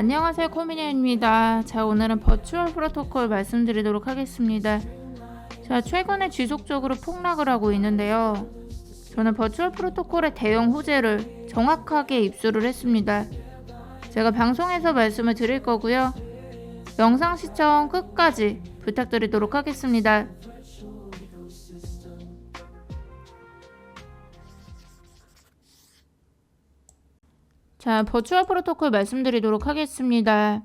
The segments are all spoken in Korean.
안녕하세요 코미니입니다. 자 오늘은 버추얼 프로토콜 말씀드리도록 하겠습니다. 자 최근에 지속적으로 폭락을 하고 있는데요. 저는 버추얼 프로토콜의 대형 호재를 정확하게 입수를 했습니다. 제가 방송에서 말씀을 드릴 거고요. 영상 시청 끝까지 부탁드리도록 하겠습니다. 자, 버추얼 프로토콜 말씀드리도록 하겠습니다.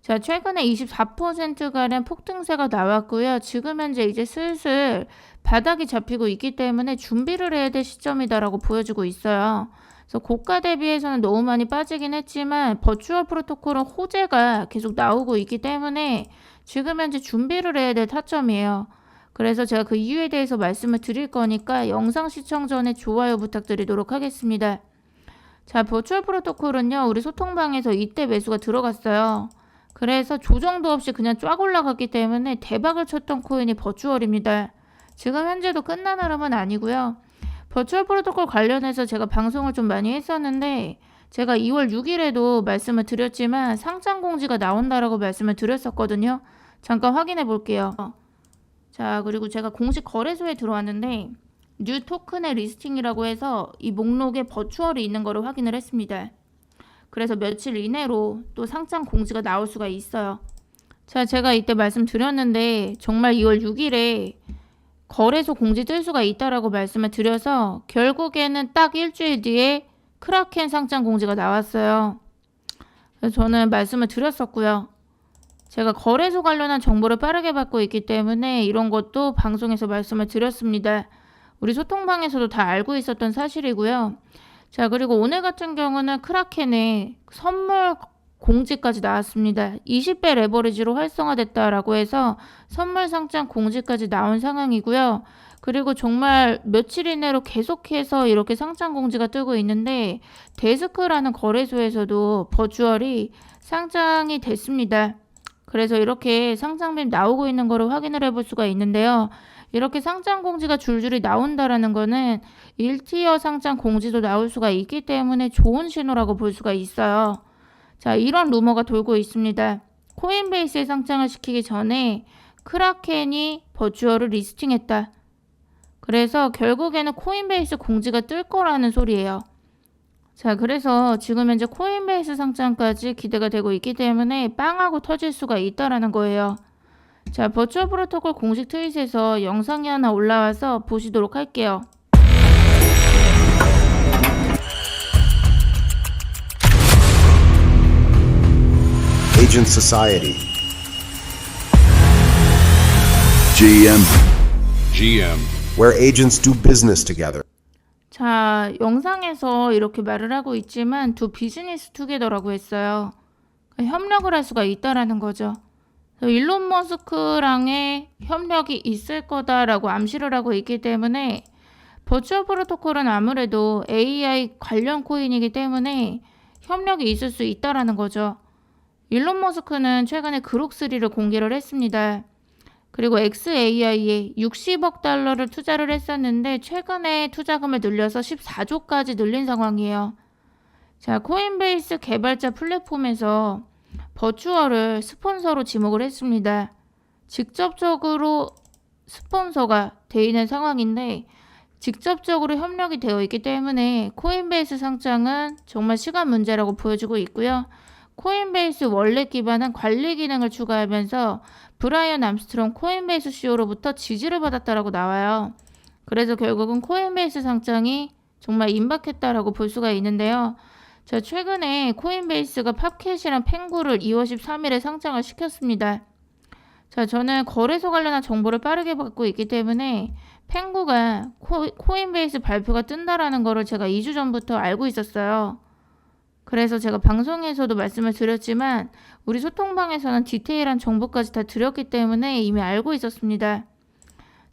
자, 최근에 24%가량 폭등세가 나왔고요. 지금 현재 이제 슬슬 바닥이 잡히고 있기 때문에 준비를 해야 될 시점이다라고 보여주고 있어요. 그래서 고가 대비해서는 너무 많이 빠지긴 했지만 버추얼 프로토콜은 호재가 계속 나오고 있기 때문에 지금 현재 준비를 해야 될 타점이에요. 그래서 제가 그 이유에 대해서 말씀을 드릴 거니까 영상 시청 전에 좋아요 부탁드리도록 하겠습니다. 자, 버추얼 프로토콜은요, 우리 소통방에서 이때 매수가 들어갔어요. 그래서 조정도 없이 그냥 쫙 올라갔기 때문에 대박을 쳤던 코인이 버추얼입니다. 지금 현재도 끝난 흐름은 아니고요. 버추얼 프로토콜 관련해서 제가 방송을 좀 많이 했었는데, 제가 2월 6일에도 말씀을 드렸지만 상장 공지가 나온다라고 말씀을 드렸었거든요. 잠깐 확인해 볼게요. 자, 그리고 제가 공식 거래소에 들어왔는데, 뉴 토큰의 리스팅이라고 해서 이 목록에 버추얼이 있는 거를 확인을 했습니다. 그래서 며칠 이내로 또 상장 공지가 나올 수가 있어요. 자, 제가 이때 말씀드렸는데 정말 2월 6일에 거래소 공지 뜰 수가 있다라고 말씀을 드려서 결국에는 딱 일주일 뒤에 크라켄 상장 공지가 나왔어요. 저는 말씀을 드렸었고요. 제가 거래소 관련한 정보를 빠르게 받고 있기 때문에 이런 것도 방송에서 말씀을 드렸습니다. 우리 소통방에서도 다 알고 있었던 사실이고요. 자, 그리고 오늘 같은 경우는 크라켄에 선물 공지까지 나왔습니다. 20배 레버리지로 활성화됐다라고 해서 선물 상장 공지까지 나온 상황이고요. 그리고 정말 며칠 이내로 계속해서 이렇게 상장 공지가 뜨고 있는데 데스크라는 거래소에서도 버추얼이 상장이 됐습니다. 그래서 이렇게 상장빔 나오고 있는 거를 확인을 해볼 수가 있는데요. 이렇게 상장 공지가 줄줄이 나온다라는 거는 1티어 상장 공지도 나올 수가 있기 때문에 좋은 신호라고 볼 수가 있어요. 자, 이런 루머가 돌고 있습니다. 코인베이스에 상장을 시키기 전에 크라켄이 버추얼을 리스팅했다. 그래서 결국에는 코인베이스 공지가 뜰 거라는 소리예요. 자, 그래서 지금 현재 코인베이스 상장까지 기대가 되고 있기 때문에 빵하고 터질 수가 있다라는 거예요. 자, 버추얼 프로토콜 공식 트윗에서 영상이 하나 올라와서 보시도록 할게요. Agent Society. GM. GM. where agents do business together. 자, 영상에서 이렇게 말을 하고 있지만 두 비즈니스 투게더라고 했어요. 그러니까 협력을 할 수가 있다라는 거죠. 일론 머스크랑의 협력이 있을 거다라고 암시를 하고 있기 때문에 버추얼 프로토콜은 아무래도 AI 관련 코인이기 때문에 협력이 있을 수 있다라는 거죠. 일론 머스크는 최근에 그록3를 공개를 했습니다. 그리고 XAI에 60억 달러를 투자를 했었는데 최근에 투자금을 늘려서 14조까지 늘린 상황이에요. 자, 코인베이스 개발자 플랫폼에서 버추얼을 스폰서로 지목을 했습니다. 직접적으로 스폰서가 돼 있는 상황인데 직접적으로 협력이 되어 있기 때문에 코인베이스 상장은 정말 시간 문제라고 보여주고 있고요. 코인베이스 원래 기반한 관리 기능을 추가하면서 브라이언 암스트롱 코인베이스 CEO로부터 지지를 받았다라고 나와요. 그래서 결국은 코인베이스 상장이 정말 임박했다라고 볼 수가 있는데요. 자, 최근에 코인베이스가 팝캣이랑 pen구를 2월 13일에 상장을 시켰습니다. 자, 저는 거래소 관련한 정보를 빠르게 받고 있기 때문에 pen구가 코, 코인베이스 발표가 뜬다라는 거를 제가 2주 전부터 알고 있었어요. 그래서 제가 방송에서도 말씀을 드렸지만 우리 소통방에서는 디테일한 정보까지 다 드렸기 때문에 이미 알고 있었습니다.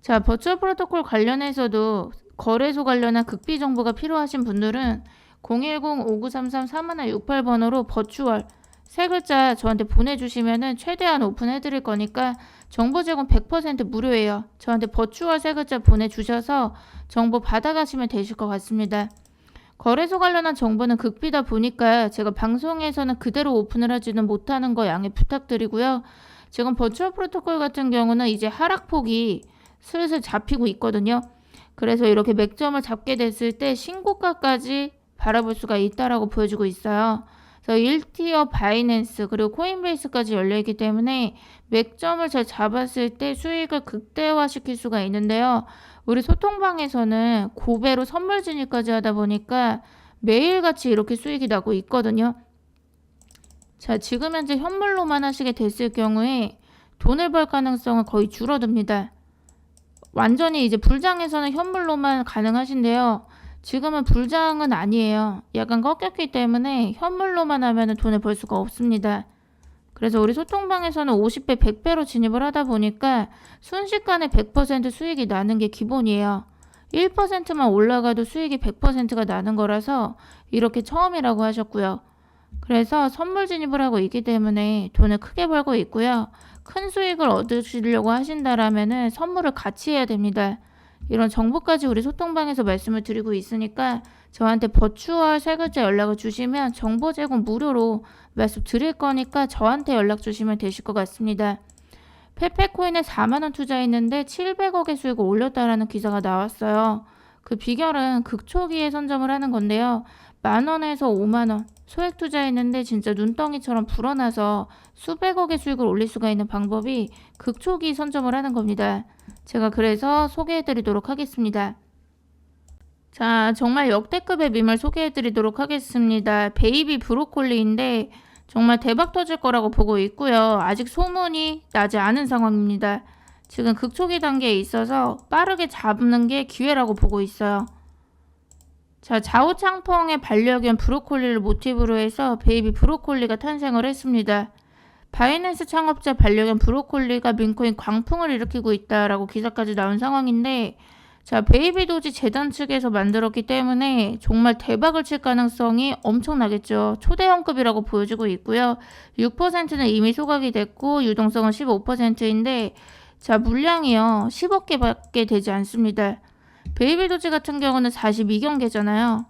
자, 버추얼 프로토콜 관련해서도 거래소 관련한 극비 정보가 필요하신 분들은 010-5933-3168번으로 버추얼 세 글자 저한테 보내주시면은 최대한 오픈해드릴 거니까 정보 제공 100% 무료예요. 저한테 버추얼 세 글자 보내주셔서 정보 받아가시면 되실 것 같습니다. 거래소 관련한 정보는 극비다 보니까 제가 방송에서는 그대로 오픈을 하지는 못하는 거 양해 부탁드리고요. 지금 버추얼 프로토콜 같은 경우는 이제 하락폭이 슬슬 잡히고 있거든요. 그래서 이렇게 맥점을 잡게 됐을 때 신고가까지 바라볼 수가 있다라고 보여주고 있어요. 그래서 1티어 바이낸스 그리고 코인베이스까지 열려 있기 때문에 맥점을 잘 잡았을 때 수익을 극대화시킬 수가 있는데요. 우리 소통방에서는 고배로 선물 진입까지 하다 보니까 매일같이 이렇게 수익이 나고 있거든요. 자, 지금 현재 현물로만 하시게 됐을 경우에 돈을 벌 가능성은 거의 줄어듭니다. 완전히 이제 불장에서는 현물로만 가능하신데요. 지금은 불장은 아니에요. 약간 꺾였기 때문에 현물로만 하면 돈을 벌 수가 없습니다. 그래서 우리 소통방에서는 50배, 100배로 진입을 하다 보니까 순식간에 100% 수익이 나는 게 기본이에요. 1%만 올라가도 수익이 100%가 나는 거라서 이렇게 처음이라고 하셨고요. 그래서 선물 진입을 하고 있기 때문에 돈을 크게 벌고 있고요. 큰 수익을 얻으시려고 하신다라면은 선물을 같이 해야 됩니다. 이런 정보까지 우리 소통방에서 말씀을 드리고 있으니까 저한테 버추얼 세 글자 연락을 주시면 정보 제공 무료로 말씀 드릴 거니까 저한테 연락 주시면 되실 것 같습니다. 페페코인에 4만원 투자했는데 700억의 수익을 올렸다라는 기사가 나왔어요. 그 비결은 극초기에 선점을 하는 건데요. 만원에서 5만원 소액 투자했는데 진짜 눈덩이처럼 불어나서 수백억의 수익을 올릴 수가 있는 방법이 극초기 선점을 하는 겁니다. 제가 그래서 소개해드리도록 하겠습니다. 자, 정말 역대급의 밈을 소개해드리도록 하겠습니다. 베이비 브로콜리인데 정말 대박 터질 거라고 보고 있고요. 아직 소문이 나지 않은 상황입니다. 지금 극초기 단계에 있어서 빠르게 잡는 게 기회라고 보고 있어요. 자, 좌우창펑의 반려견 브로콜리를 모티브로 해서 베이비 브로콜리가 탄생을 했습니다. 바이낸스 창업자 반려견 브로콜리가 민코인 광풍을 일으키고 있다라고 기사까지 나온 상황인데 자, 베이비 도지 재단 측에서 만들었기 때문에 정말 대박을 칠 가능성이 엄청나겠죠. 초대형급이라고 보여지고 있고요. 6%는 이미 소각이 됐고 유동성은 15%인데 자, 물량이요. 10억 개밖에 되지 않습니다. 베이비 도지 같은 경우는 42경개잖아요.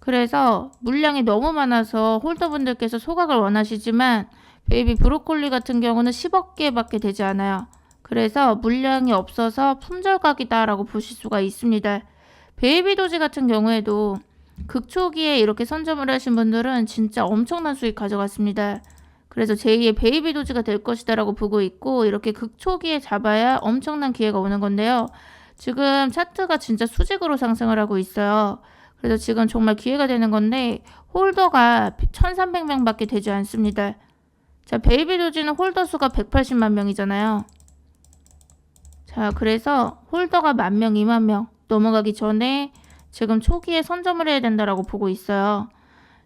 그래서 물량이 너무 많아서 홀더분들께서 소각을 원하시지만 베이비 브로콜리 같은 경우는 10억 개밖에 되지 않아요. 그래서 물량이 없어서 품절각이다라고 보실 수가 있습니다. 베이비 도지 같은 경우에도 극초기에 이렇게 선점을 하신 분들은 진짜 엄청난 수익 가져갔습니다. 그래서 제2의 베이비 도지가 될 것이다라고 보고 있고 이렇게 극초기에 잡아야 엄청난 기회가 오는 건데요. 지금 차트가 진짜 수직으로 상승을 하고 있어요. 그래서 지금 정말 기회가 되는 건데 홀더가 1,300명밖에 되지 않습니다. 자, 베이비 도지는 홀더 수가 180만 명이잖아요. 자, 그래서 홀더가 만 명, 2만 명 넘어가기 전에 지금 초기에 선점을 해야 된다라고 보고 있어요.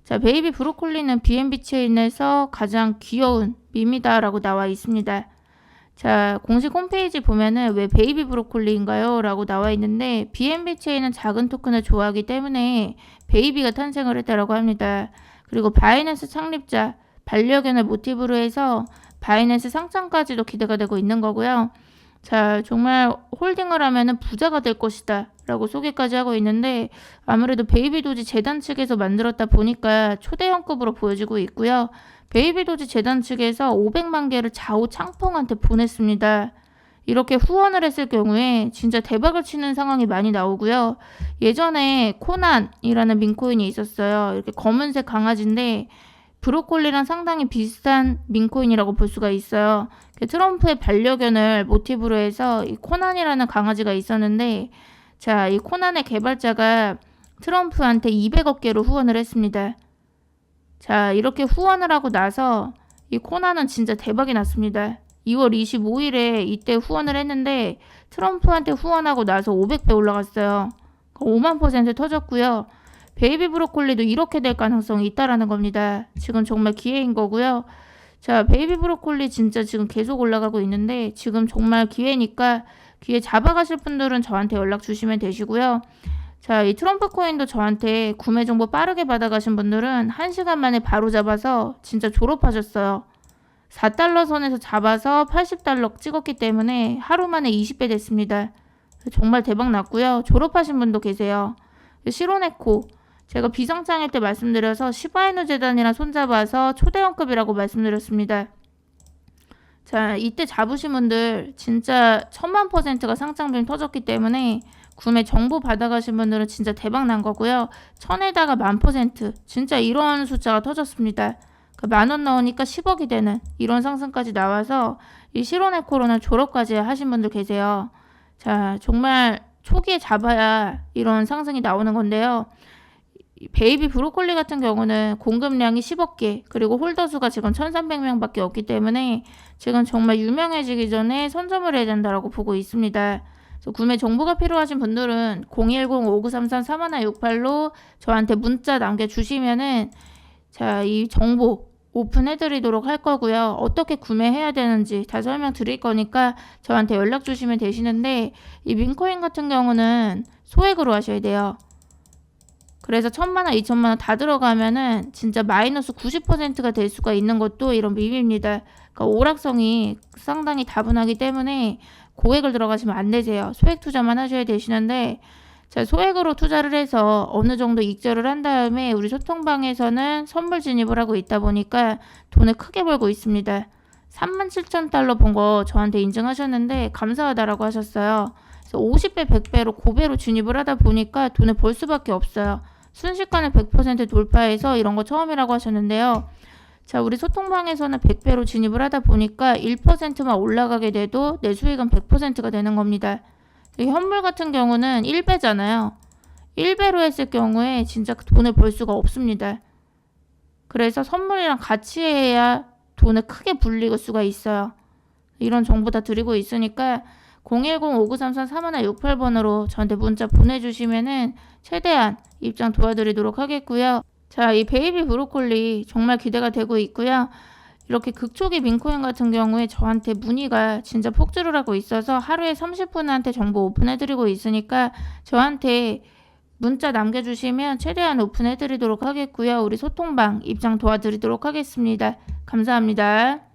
자, 베이비 브로콜리는 BNB 체인에서 가장 귀여운 밈이다라고 나와 있습니다. 자, 공식 홈페이지 보면은 왜 베이비 브로콜리인가요? 라고 나와 있는데 BNB 체인은 작은 토큰을 좋아하기 때문에 베이비가 탄생을 했다라고 합니다. 그리고 바이낸스 창립자 반려견을 모티브로 해서 바이낸스 상장까지도 기대가 되고 있는 거고요. 자, 정말 홀딩을 하면은 부자가 될 것이다. 라고 소개까지 하고 있는데 아무래도 베이비 도지 재단 측에서 만들었다 보니까 초대형급으로 보여지고 있고요. 베이비 도지 재단 측에서 500만 개를 좌우 창펑한테 보냈습니다. 이렇게 후원을 했을 경우에 진짜 대박을 치는 상황이 많이 나오고요. 예전에 코난이라는 민코인이 있었어요. 이렇게 검은색 강아지인데 브로콜리랑 상당히 비슷한 민코인이라고 볼 수가 있어요. 그 트럼프의 반려견을 모티브로 해서 이 코난이라는 강아지가 있었는데 자, 이 코난의 개발자가 트럼프한테 200억 개로 후원을 했습니다. 자, 이렇게 후원을 하고 나서 이 코난은 진짜 대박이 났습니다. 2월 25일에 이때 후원을 했는데 트럼프한테 후원하고 나서 500배 올라갔어요. 5만 퍼센트 터졌고요. 베이비 브로콜리도 이렇게 될 가능성이 있다라는 겁니다. 지금 정말 기회인 거고요. 자, 베이비 브로콜리 진짜 지금 계속 올라가고 있는데 지금 정말 기회니까 기회 잡아가실 분들은 저한테 연락 주시면 되시고요. 자, 이 트럼프 코인도 저한테 구매 정보 빠르게 받아가신 분들은 1시간 만에 바로 잡아서 진짜 졸업하셨어요. 4달러 선에서 잡아서 80달러 찍었기 때문에 하루 만에 20배 됐습니다. 정말 대박 났고요. 졸업하신 분도 계세요. 시로네코 제가 비상장일 때 말씀드려서 시바이누 재단이랑 손잡아서 초대형급이라고 말씀드렸습니다. 자, 이때 잡으신 분들 진짜 천만 퍼센트가 상장빔 터졌기 때문에 구매 정보 받아가신 분들은 진짜 대박 난 거고요. 천에다가 만 퍼센트 진짜 이런 숫자가 터졌습니다. 그 만 원 넣으니까 10억이 되는 이런 상승까지 나와서 이 실온에코로나 졸업까지 하신 분들 계세요. 자, 정말 초기에 잡아야 이런 상승이 나오는 건데요. 이 베이비 브로콜리 같은 경우는 공급량이 10억 개, 그리고 홀더 수가 지금 1,300명 밖에 없기 때문에 지금 정말 유명해지기 전에 선점을 해야 된다라고 보고 있습니다. 구매 정보가 필요하신 분들은 010-5933-3168로 저한테 문자 남겨주시면은 자, 이 정보 오픈해드리도록 할 거고요. 어떻게 구매해야 되는지 다 설명 드릴 거니까 저한테 연락 주시면 되시는데 이 민코인 같은 경우는 소액으로 하셔야 돼요. 그래서 천만 원, 이천만 원 다 들어가면은 진짜 마이너스 90%가 될 수가 있는 것도 이런 밈입니다. 그러니까 오락성이 상당히 다분하기 때문에 고액을 들어가시면 안 되세요. 소액 투자만 하셔야 되시는데 자, 소액으로 투자를 해서 어느 정도 익절을 한 다음에 우리 소통방에서는 선물 진입을 하고 있다 보니까 돈을 크게 벌고 있습니다. 37,000달러 번 거 저한테 인증하셨는데 감사하다라고 하셨어요. 그래서 50배, 100배로 고배로 진입을 하다 보니까 돈을 벌 수밖에 없어요. 순식간에 100% 돌파해서 이런 거 처음이라고 하셨는데요. 자, 우리 소통방에서는 100배로 진입을 하다 보니까 1%만 올라가게 돼도 내 수익은 100%가 되는 겁니다. 이 현물 같은 경우는 1배잖아요. 1배로 했을 경우에 진짜 돈을 벌 수가 없습니다. 그래서 선물이랑 같이 해야 돈을 크게 불릴 수가 있어요. 이런 정보 다 드리고 있으니까 010-5933-3168번으로 저한테 문자 보내주시면은 최대한 입장 도와드리도록 하겠고요. 자, 이 베이비 브로콜리 정말 기대가 되고 있고요. 이렇게 극초기 민코인 같은 경우에 저한테 문의가 진짜 폭주를 하고 있어서 하루에 30분한테 정보 오픈해드리고 있으니까 저한테 문자 남겨주시면 최대한 오픈해드리도록 하겠고요. 우리 소통방 입장 도와드리도록 하겠습니다. 감사합니다.